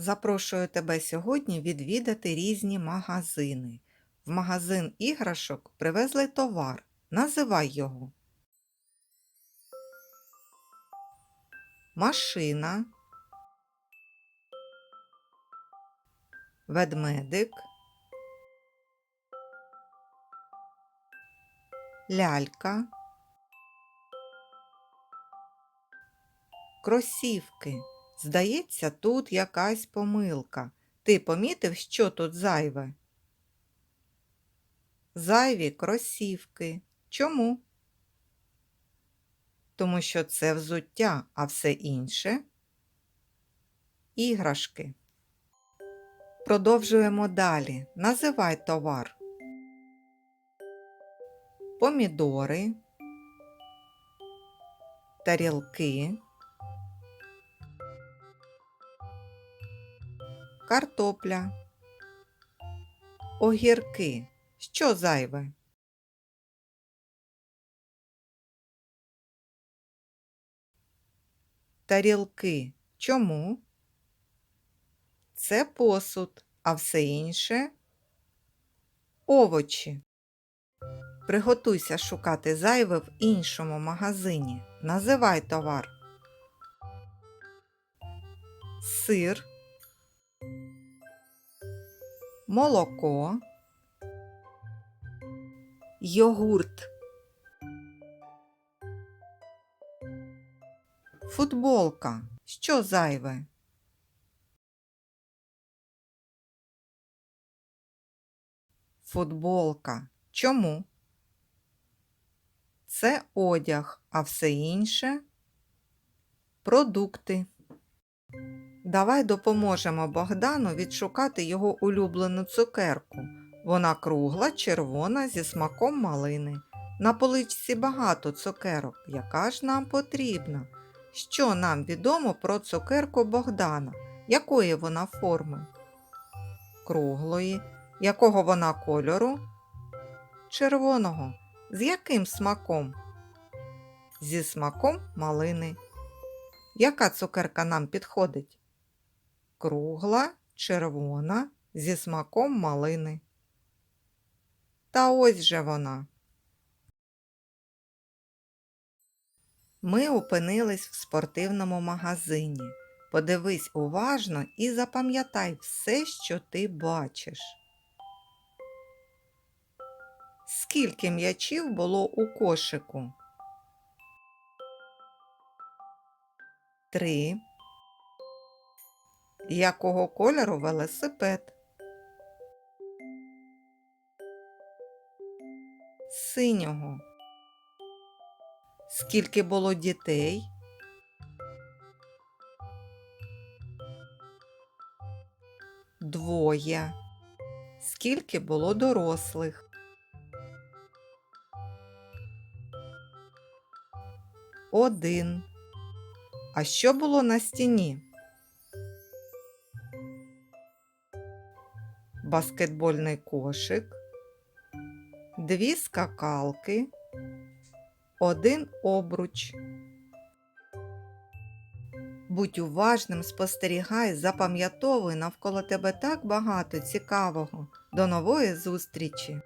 Запрошую тебе сьогодні відвідати різні магазини. В магазин іграшок привезли товар. Називай його. Машина. Ведмедик. Лялька. Кросівки. Здається, тут якась помилка. Ти помітив, що тут зайве? Зайві кросівки. Чому? Тому що це взуття, а все інше іграшки. Продовжуємо далі. Називай товар. Помідори, тарілки. Картопля, огірки. Що зайве? Тарілки. Чому? Це посуд, а все інше овочі. Приготуйся шукати зайве в іншому магазині. Називай товар. Сир молоко, йогурт, футболка. Що зайве? Футболка. Чому? Це одяг, а все інше продукти. Давай допоможемо Богдану відшукати його улюблену цукерку. Вона кругла, червона, зі смаком малини. На поличці багато цукерок. Яка ж нам потрібна? Що нам відомо про цукерку Богдана? Якої вона форми? Круглої. Якого вона кольору? Червоного. З яким смаком? Зі смаком малини. Яка цукерка нам підходить? Кругла, червона, зі смаком малини. Та ось же вона. Ми опинились в спортивному магазині. Подивись уважно і запам'ятай все, що ти бачиш. Скільки м'ячів було у кошику? Три. Якого кольору велосипед? Синього. Скільки було дітей? Двоє. Скільки було дорослих? Один. А що було на стіні? Баскетбольний кошик, дві скакалки, один обруч. Будь уважним, спостерігай, запам'ятовуй навколо тебе так багато цікавого. До нової зустрічі!